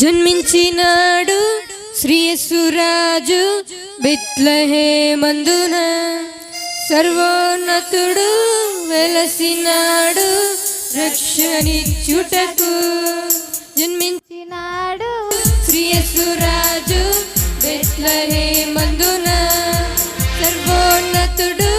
జన్మించినాడు శ్రీయసురాజు బిత్లహేమందున. సర్వోన్నతుడు వెలసినాడు రక్షణిచ్యుటకు జన్మించినాడు శ్రీయసురాజు బిత్లహేమందున. సర్వోన్నతుడు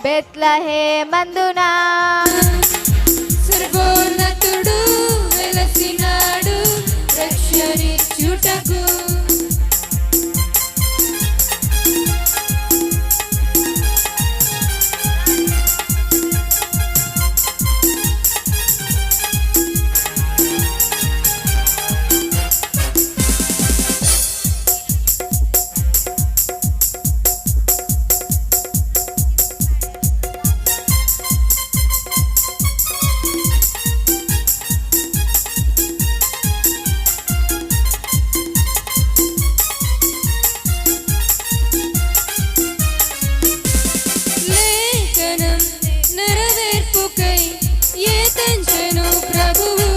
బెత్లహే మందునా Babu.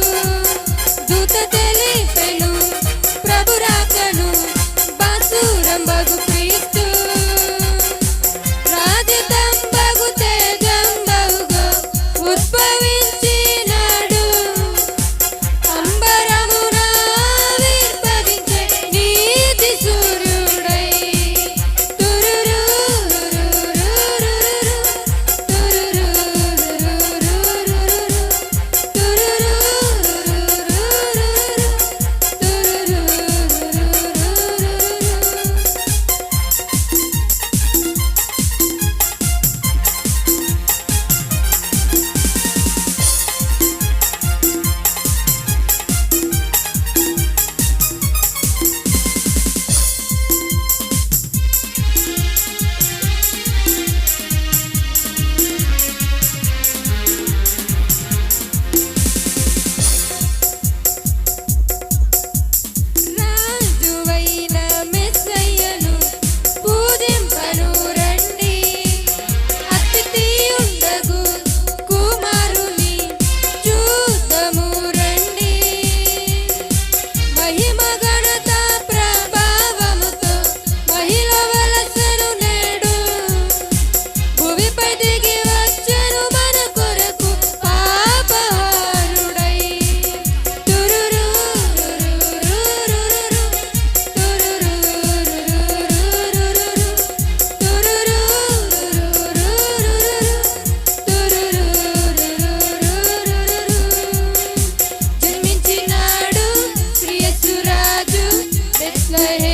नहीं